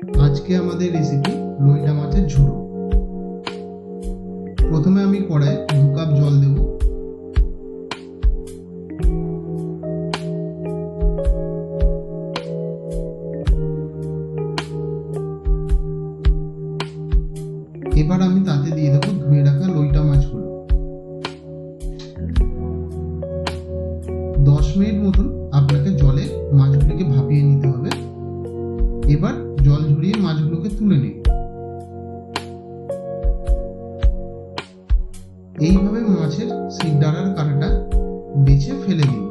আজকে আমাদের রেসিপি লইটা মাছের ঝোড়ো প্রথমে আমি কড়াই দু কাপ জল দেব। এবার আমি তাতে দিয়ে দেবো ধুয়ে রাখা লইটা মাছগুলো। দশ মিনিট মতন আপনাকে জলে মাছগুলোকে ভাপিয়ে নিতে হবে। এবার জল ঝরিয়ে মাছগুলোকে তুলে নিন এইভাবে মাছের সিকডারার কাঁটাটা বেছে ফেলে দিন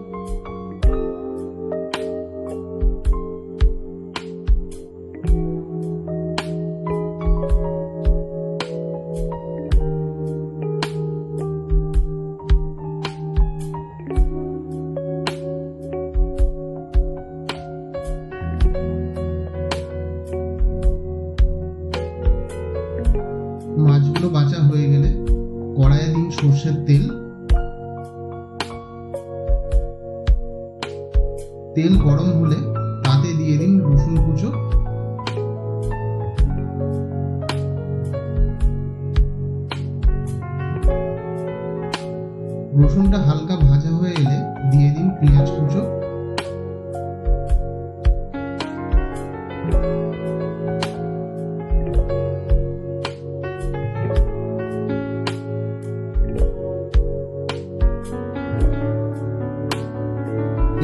মাছগুলো বাঁচা হয়ে গেলে কড়াইয়ে দিন সর্ষের তেল। তেল গরম হলে তাতে দিয়ে দিন রসুন কুচো। রসুনটা হালকা ভাজা হয়ে এলে দিয়ে দিন পেঁয়াজ কুচো।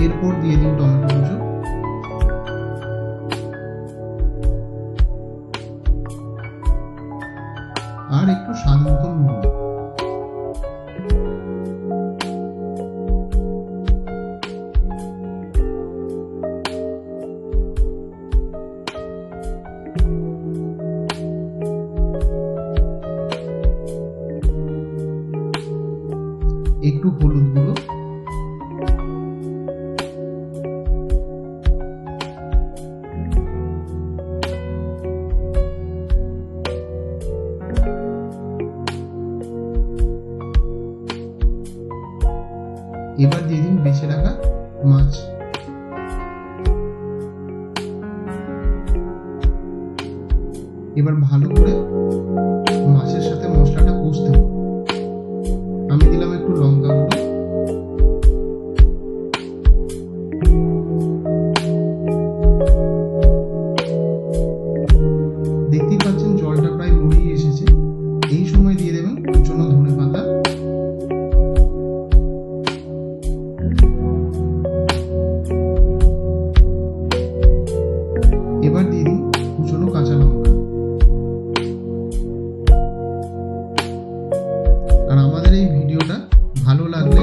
এরপর দিয়ে দিন টমেটো কুচো। আর একটু স্বাদ মতন নুন। একটু হলুদ গুঁড়ো। এবার দিয়ে দিন বেছে রাখা মাছ। এবার ভালো করে মাছের সাথে মশলাটা কষতে হবে। ভালো লাগলে